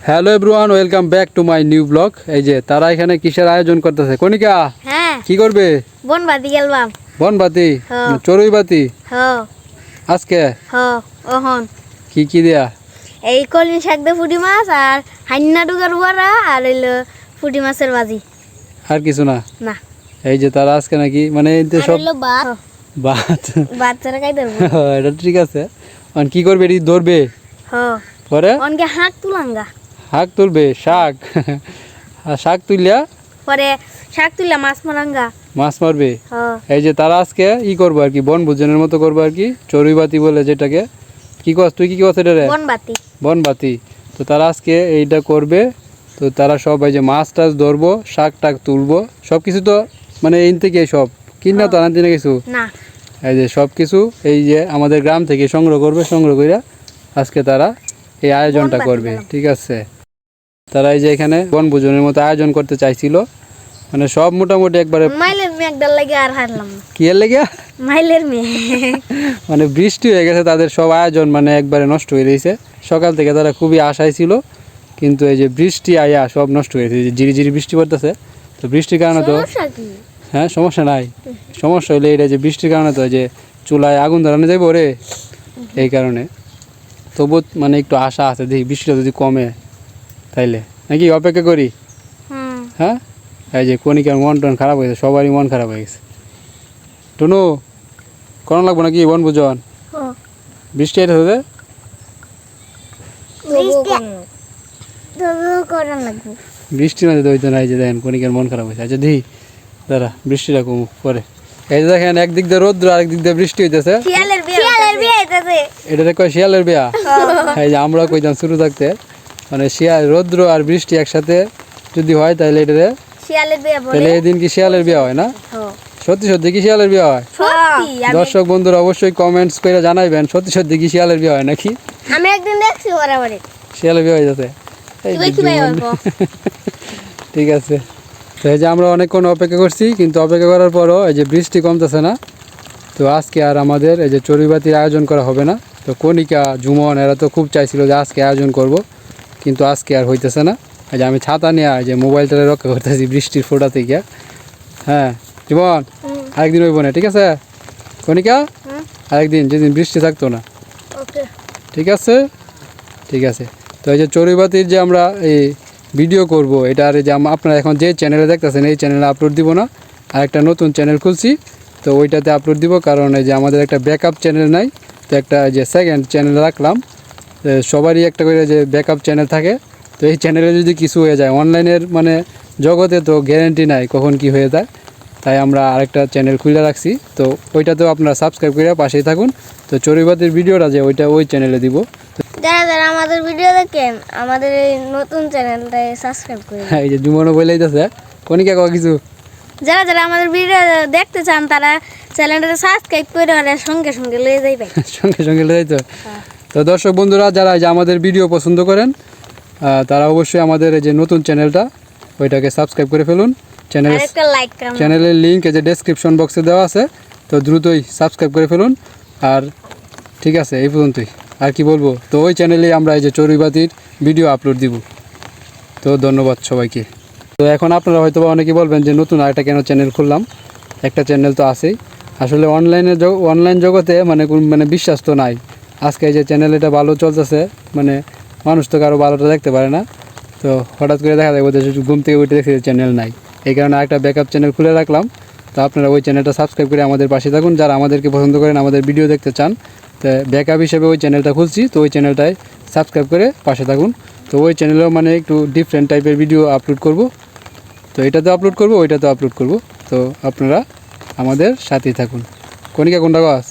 Hello everyone welcome back to my new blog এই যে তারা এখানে কিসের আয়োজন করতেছে? কনিকা হ্যাঁ। কি করবে? বোন বাদি গেলবাম বনবাতি হ্যাঁ। চড়ুই বাতি? হ। আজকে? হ ওহন কি কি দেয়া? এই কলমি শাক দিয়ে ফুটি মাছ আর হান্না ডুগার বড়া আর হইল ফুটি মাছের বাজি আর কিছু না? না। এই যে তারা আজকে নাকি মানে এই যে সব ভাত। বাত বাচ্চারা খাই ধরবো এটা ঠিক আছে। আর কি করবে? এটি ধরবে? হ। পরে? অনকে হাঁক তুলাঙ্গা। শাক তুলবে শাক। শাক তুলিয়া পরে শাক তুললা মাছ মারাঙ্গা। মাছ মারবে? হ এই যে তারা আজকে ই করব আর কি বন ভোজনের মতো করব আর কি চড়ুই বাতি বলে যেটাকে। কি কস তুই কি কস এটা রে? বন বাতি। বনবাতি তো তারা আজকে এইটা করবে। তো তারা সব এই যে মাছ টাছ ধরবো শাক টাক তুলবো সব কিছু তো মানে এই থেকে সব। কিনা তো আনতে না কিছু? না। এই যে সব কিছু এই যে আমাদের গ্রাম থেকে সংগ্রহ করবে সংগ্রহ করে আজকে তারা এই আয়োজনটা করবে ঠিক আছে? তারা এই যে এখানে বনভোজনের মতো আয়োজন করতে চাইছিল। মানে সব মোটামুটি একবারে মাইলের মেয়ে একদাল লাগে আর হারলাম। না। কি এর লেগে মাইলের মেয়ে মানে বৃষ্টি হয়ে গেছে তাদের সব আয়োজন মানে একবারে নষ্ট হয়ে গেছে সকাল থেকে তারা খুবই আশায় ছিল কিন্তু এই যে বৃষ্টি আয়া সব নষ্ট হয়ে গেছে ঝিরি ঝিরি বৃষ্টি পড়তেছে। তো বৃষ্টির কারণে তো হ্যাঁ সমস্যা নাই। সমস্যা হলে এটা যে বৃষ্টির কারণে তো এই যে চুলায় আগুন ধরানো যাইব রে এই কারণে। তবু মানে একটু আশা আছে দেখি বৃষ্টিটা যদি কমে। তাইলে? নাকি অপেক্ষা করি? হ্যাঁ? এই যে কণিকার মন টন খারাপ হয়ে গেছে সবারই মন খারাপ হয়ে গেছে। টুনু কোনো লাগবো নাকি বন বুঝন বৃষ্টি এটা লাগবে। বৃষ্টি না যদি হইতো না এই যে দেখেন কণিকার মন খারাপ হয়েছে। আচ্ছা দিই দাঁড়া বৃষ্টিটা কম পরে। এই যে দেখেন একদিক দিয়ে রোদ্র আরেক দিক দিয়ে বৃষ্টি হইতেছে। শিয়ালের বিয়ে শিয়ালের বিয়ে হইতাছে। এটাতে কয় শিয়ালের বিয়া? এই যে আমরা কইতাম শুরু থাকতে। মানে শিয়াল রৌদ্র আর বৃষ্টি একসাথে যদি হয় তাহলে এটাতে শিয়ালের বিয়ে বলে? তাহলে এই দিন কি শিয়ালের বিয়া হয় না? সত্যি সত্যি কি শিয়ালের বিয়া হয়? দর্শক বন্ধুরা অবশ্যই কমেন্টস করে জানাইবেন সত্যি সত্যি কি শিয়ালের বিয়া হয় নাকি? আমি একদিন দেখছি বরাবরে শিয়ালের বিয়া হয়ে যাচ্ছে। ঠিক আছে। তো এই যে আমরা অনেকক্ষণ অপেক্ষা করছি কিন্তু অপেক্ষা করার পরও এই যে বৃষ্টি কমতেছে না তো আজকে আর আমাদের এই যে চড়ুইবাতির আয়োজন করা হবে না। তো কণিকা জুমন এরা তো খুব চাইছিল যে আজকে আয়োজন করব। কিন্তু আজকে আর হইতেছে না। এই যে আমি ছাতা নিয়ে যে মোবাইলটা রক্ষা করতেছি বৃষ্টির ফোটা থেকে। হ্যাঁ জীবন আরেকদিন হইব না ঠিক আছে? কণিকা? হুম। আরেকদিন যেদিন বৃষ্টি থাকতো না। ঠিক আছে? ঠিক আছে। তো এই যে চড়ুইবাতির যে আমরা এই ভিডিও করব এটার এই যে আপনারা এখন যে চ্যানেলে দেখতেছেন এই চ্যানেলে আপলোড দিব না। আর একটা নতুন চ্যানেল খুলছি তো ওইটাতে আপলোড দিব কারণ এই যে আমাদের একটা ব্যাকআপ চ্যানেল নাই তো একটা যে সেকেন্ড চ্যানেল রাখলাম। সবারই একটা করে যে ব্যাকআপ চ্যানেল থাকে। তো এই চ্যানেলে যদি কিছু হয়ে যায় অনলাইনের মানে জগতে তো গ্যারেন্টি নাই কখন কি হয়ে যায়। তাই আমরা আরেকটা চ্যানেল খুলে রাখছি। তো ওইটাতেও আপনারা সাবস্ক্রাইব করে পাশেই থাকুন। তো চড়ুইবাতির ভিডিওটা যে ওইটা ওই চ্যানেলে দিব। যারা যারা আমাদের ভিডিও দেখেন আমাদের এই নতুন চ্যানেলটায় সাবস্ক্রাইব করে হ্যাঁ এই যে জুমনও বলে দিতেছে। কনিকা কয় কিছু? যারা যারা আমাদের ভিডিও দেখতে চান তারা চ্যানেলটা সাবস্ক্রাইব করে সঙ্গে সঙ্গে লয়ে যাইবে। সঙ্গে সঙ্গে লেগে তো তো দর্শক বন্ধুরা যারা এই যে আমাদের ভিডিও পছন্দ করেন তারা অবশ্যই আমাদের এই যে নতুন চ্যানেলটা ওইটাকে সাবস্ক্রাইব করে ফেলুন। চ্যানেল চ্যানেলের লিঙ্ক এই যে ডেসক্রিপশন বক্সে দেওয়া আছে তো দ্রুতই সাবস্ক্রাইব করে ফেলুন। আর ঠিক আছে এই পর্যন্তই। আর কি বলব তো ওই চ্যানেলে আমরা এই যে চড়ুইবাতির ভিডিও আপলোড দিব। তো ধন্যবাদ সবাইকে। তো এখন আপনারা হয়তো বা অনেকেই বলবেন যে নতুন আরেকটা কেন চ্যানেল খুললাম? একটা চ্যানেল তো আছেই। আসলে অনলাইনে অনলাইন জগতে মানে কোন মানে বিশ্বাস তো নাই। আজকে এই যে চ্যানেল এটা ভালো চলতেছে মানে মানুষ তো কারও ভালোটা দেখতে পারে না। তো হঠাৎ করে দেখা ওদের শুধু ঘুম থেকে উঠে দেখে চ্যানেল নাই। এই কারণে একটা ব্যাকআপ চ্যানেল খুলে রাখলাম। তো আপনারা ওই চ্যানেলটা সাবস্ক্রাইব করে আমাদের পাশে থাকুন। যারা আমাদেরকে পছন্দ করেন, আমাদের ভিডিও দেখতে চান, তো ব্যাকআপ হিসেবে ওই চ্যানেলটা খুলছি। তো ওই চ্যানেলটায় সাবস্ক্রাইব করে পাশে থাকুন। তো ওই চ্যানেলেও মানে একটু ডিফারেন্ট টাইপের ভিডিও আপলোড করব। তো এটাতেও আপলোড করব ওইটাতেও আপলোড করব। তো আপনারা আমাদের সাথেই থাকুন। কনিকা কোনটা গাছ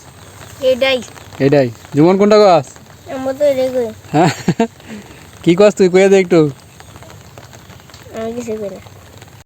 এটাই। এটাই। জুমন কোনটা গাছ কি তো কই হ্যাঁ। কী গাছ তুই? কয়ে দে একটু। আমি কিছু।